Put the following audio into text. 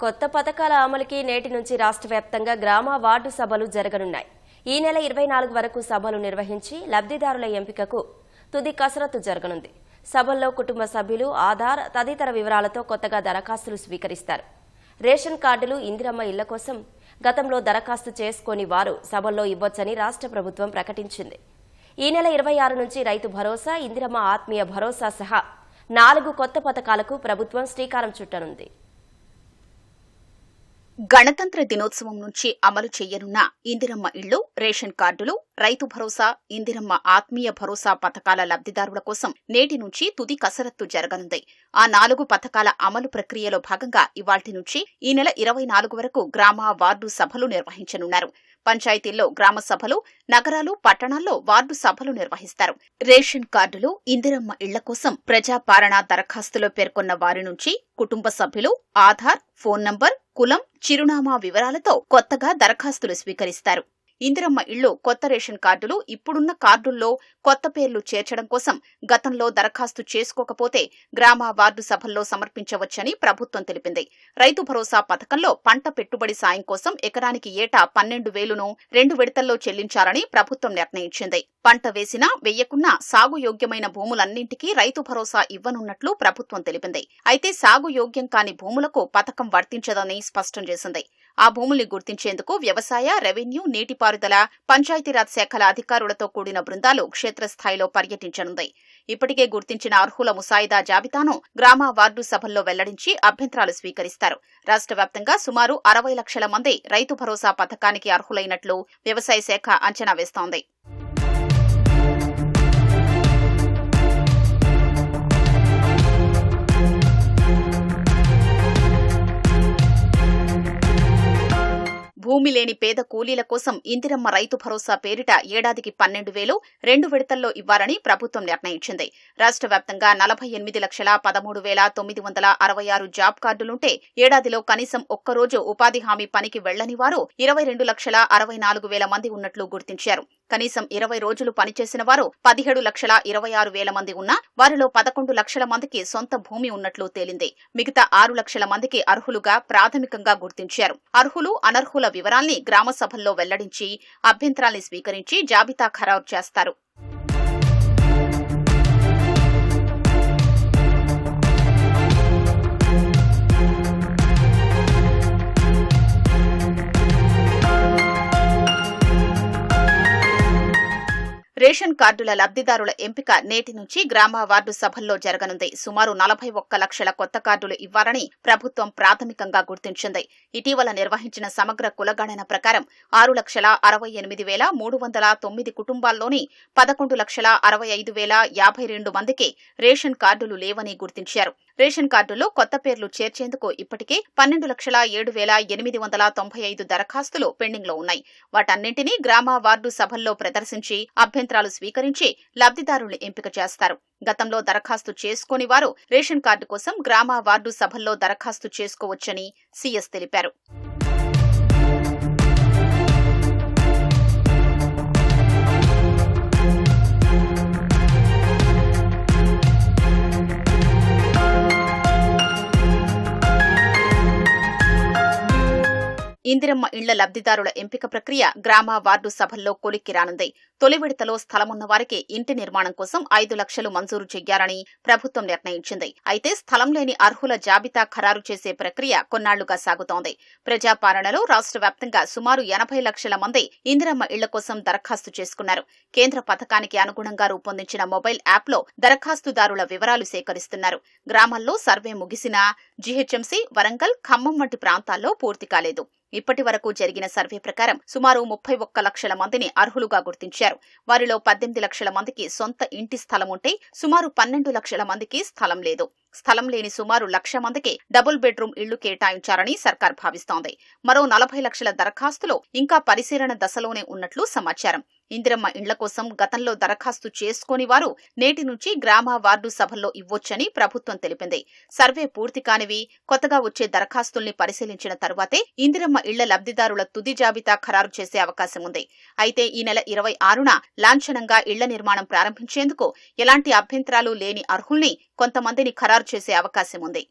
కొత్త పథకాల అమలుకి నేటి నుంచి రాష్ట్ర వ్యాప్తంగా గ్రామ వార్డు సభలు జరగనున్నాయి. ఈ నెల ఇరవై నాలుగు వరకు సభలు నిర్వహించి లబ్ధిదారుల ఎంపికకు తుది కసరత్తు జరగనుంది. సభల్లో కుటుంబ సభ్యులు ఆధార్ తదితర వివరాలతో కొత్తగా దరఖాస్తులు స్వీకరిస్తారు. రేషన్ కార్డులు ఇందిరమ్మ ఇళ్ళ కోసం గతంలో దరఖాస్తు చేసుకొని వారు సభల్లో ఇవ్వొచ్చని రాష్ట్ర ప్రభుత్వం ప్రకటించింది. ఈ నెల ఇరవై ఆరు నుంచి రైతు భరోసా ఇందిరమ్మ ఆత్మీయ భరోసా సహా నాలుగు కొత్త పథకాలకు ప్రభుత్వం శ్రీకారం చుట్టనుంది. గణతంత్ర దినోత్సవం నుంచి అమలు చేయనున్న ఇందిరమ్మ ఇళ్ళు రేషన్ కార్డులు రైతు భరోసా ఇందిరమ్మ ఆత్మీయ భరోసా పథకాల లబ్ధిదారుల కోసం నేటి నుంచి తుది కసరత్తు జరగనుంది. ఆ నాలుగు పథకాల అమలు ప్రక్రియలో భాగంగా ఇవాల్టి నుంచి ఈ నెల ఇరవై నాలుగు వరకు గ్రామ వార్డు సభలు నిర్వహించనున్నారు. పంచాయతీల్లో గ్రామ సభలు నగరాలు పట్టణాల్లో వార్డు సభలు నిర్వహిస్తారు. రేషన్ కార్డులు ఇందిరమ్మ ఇళ్ళ కోసం ప్రజాపాలన దరఖాస్తులో పేర్కొన్న వారి నుంచి కుటుంబ సభ్యులు ఆధార్ ఫోన్ నంబర్ కులం చిరునామా వివరాలతో కొత్తగా దరఖాస్తులు స్వీకరిస్తారు. ఇందిరమ్మ ఇళ్ళు కొత్త రేషన్ కార్డులు ఇప్పుడున్న కార్డుల్లో కొత్త పేర్లు చేర్చడం కోసం గతంలో దరఖాస్తు చేసుకోకపోతే గ్రామ వార్డు సభల్లో సమర్పించవచ్చని ప్రభుత్వం తెలిపింది. రైతు భరోసా పథకంలో పంట పెట్టుబడి సాయం కోసం ఎకరానికి ఏటా పన్నెండు వేలును రెండు విడతల్లో చెల్లించాలని ప్రభుత్వం నిర్ణయించింది. పంట వేసినా వెయ్యకున్నా సాగు యోగ్యమైన భూములన్నింటికీ రైతు భరోసా ఇవ్వనున్నట్లు ప్రభుత్వం తెలిపింది. అయితే సాగు యోగ్యం కాని భూములకు పథకం వర్తించదని స్పష్టం చేసింది. ఆ భూముల్ని గుర్తించేందుకు వ్యవసాయ రెవెన్యూ నీటిపారుదల పంచాయతీరాజ్ శాఖల అధికారులతో కూడిన బృందాలు క్షేత్రస్థాయిలో పర్యటించనుంది. ఇప్పటికే గుర్తించిన అర్హుల ముసాయిదా జాబితాను గ్రామ వార్డు సభల్లో వెల్లడించి అభ్యంతరాలు స్వీకరిస్తారు. రాష్ట్ర వ్యాప్తంగా సుమారు అరవై లక్షల మంది రైతు భరోసా పథకానికి అర్హులైనట్లు వ్యవసాయ శాఖ అంచనా వేస్తోంది. భూమి లేని పేద కూలీల కోసం ఇందిరమ్మ రైతు భరోసా పేరిట ఏడాదికి పన్నెండు వేలు రెండు విడతల్లో ఇవ్వాలని ప్రభుత్వం నిర్ణయించింది. రాష్ట్ర వ్యాప్తంగా నలభై ఎనిమిది లక్షల పదమూడు వేల తొమ్మిది వందల అరవై ఆరు జాబ్ కార్డులుంటే ఏడాదిలో కనీసం ఒక్కరోజు ఉపాధి హామీ పనికి వెళ్ళని వారు ఇరవై రెండు లక్షల అరవై నాలుగు వేల మంది ఉన్నట్లు గుర్తించారు. కనీసం ఇరవై రోజులు పనిచేసిన వారు పదిహేడు లక్షల ఇరవై ఆరు వేల మంది ఉన్నా వారిలో పదకొండు లక్షల మందికి సొంత భూమి ఉన్నట్లు తేలింది. మిగతా ఆరు లక్షల మందికి అర్హులుగా ప్రాథమికంగా గుర్తించారు. అర్హులు అనర్హుల వివరాల్ని గ్రామ సభల్లో వెల్లడించి అభ్యంతరాల్ని స్వీకరించి జాబితా ఖరారు చేస్తారు. రేషన్ కార్డుల లబ్ధిదారుల ఎంపిక నేటి నుంచి గ్రామ వార్డు సభల్లో జరగనుంది. సుమారు నలభై ఒక్క లక్షల కొత్త కార్డులు ఇవ్వాలని ప్రభుత్వం ప్రాథమికంగా గుర్తించింది. ఇటీవల నిర్వహించిన సమగ్ర కులగణన ప్రకారం ఆరు లక్షల అరవై ఎనిమిది వేల మూడు వందల తొమ్మిది కుటుంబాల్లోని పదకొండు లక్షల అరవై ఐదు వేల యాభై రెండు మందికి రేషన్ కార్డులు లేవని గుర్తించారు. రేషన్ కార్డుల్లో కొత్త పేర్లు చేర్చేందుకు ఇప్పటికే పన్నెండు లక్షల ఏడు వేల ఎనిమిది వందల తొంభై ఐదు దరఖాస్తులు పెండింగ్లో ఉన్నాయి. వాటన్నింటినీ గ్రామ వార్డు సభల్లో ప్రదర్శించి అభ్యంతరాలు స్వీకరించి లబ్ధిదారుల్ని ఎంపిక చేస్తారు. గతంలో దరఖాస్తు చేసుకోని వారు రేషన్ కార్డు కోసం గ్రామ వార్డు సభల్లో దరఖాస్తు చేసుకోవచ్చని సీఎస్ తెలిపారు. ఇందిరమ్మ ఇళ్ళ లబ్ధిదారుల ఎంపిక ప్రక్రియ గ్రామ వార్డు సభల్లో కొలిక్కి రానుంది. తొలి విడతలో స్థలమున్న వారికి ఇంటి నిర్మాణం కోసం ఐదు లక్షలు మంజూరు చెయ్యాలని ప్రభుత్వం నిర్ణయించింది. అయితే స్థలం లేని అర్హుల జాబితా ఖరారు చేసే ప్రక్రియ కొన్నాళ్ళుగా సాగుతోంది. ప్రజాపాలనలో రాష్ట్ర వ్యాప్తంగా సుమారు ఎనభై లక్షల మంది ఇందిరమ్మ ఇళ్ళ కోసం దరఖాస్తు చేసుకున్నారు. కేంద్ర పథకానికి అనుగుణంగా రూపొందించిన మొబైల్ యాప్లో దరఖాస్తుదారుల వివరాలు సేకరిస్తున్నారు. గ్రామాల్లో సర్వే ముగిసినా జీహెచ్ఎంసీ వరంగల్ ఖమ్మం వంటి ప్రాంతాల్లో పూర్తి కాలేదు. ఇప్పటి వరకు జరిగిన సర్వే ప్రకారం సుమారు ముప్పై ఒక్క లక్షల మందిని అర్హులుగా గుర్తించారు. వారిలో పద్దెనిమిది లక్షల మందికి సొంత ఇంటి స్థలం ఉంటే సుమారు పన్నెండు లక్షల మందికి స్థలం లేదు. స్థలం లేని సుమారు లక్ష మందికి డబుల్ బెడ్రూమ్ ఇళ్ళు కేటాయించారని సర్కార్ భావిస్తోంది. మరో నలభై లక్షల దరఖాస్తులో ఇంకా పరిశీలన దశలోనే ఉన్నట్లు సమాచారం. ఇందిరమ్మ ఇండ్ల కోసం గతంలో దరఖాస్తు చేసుకోని వారు నేటి నుంచి గ్రామ వార్డు సభల్లో ఇవ్వొచ్చని ప్రభుత్వం తెలిపింది. సర్వే పూర్తి కానివి కొత్తగా వచ్చే దరఖాస్తుల్ని పరిశీలించిన తరువాతే ఇందిరమ్మ ఇళ్ళ లబ్ధిదారుల తుది జాబితా ఖరారు చేసే అవకాశం ఉంది. అయితే ఈ నెల ఇరవై ఆరున లాంఛనంగా ఇళ్ళ నిర్మాణం ప్రారంభించేందుకు ఎలాంటి అభ్యంతరాలు లేని అర్హుల్ని కొంతమందిని ఖరారు చేసే అవకాశం ఉంది.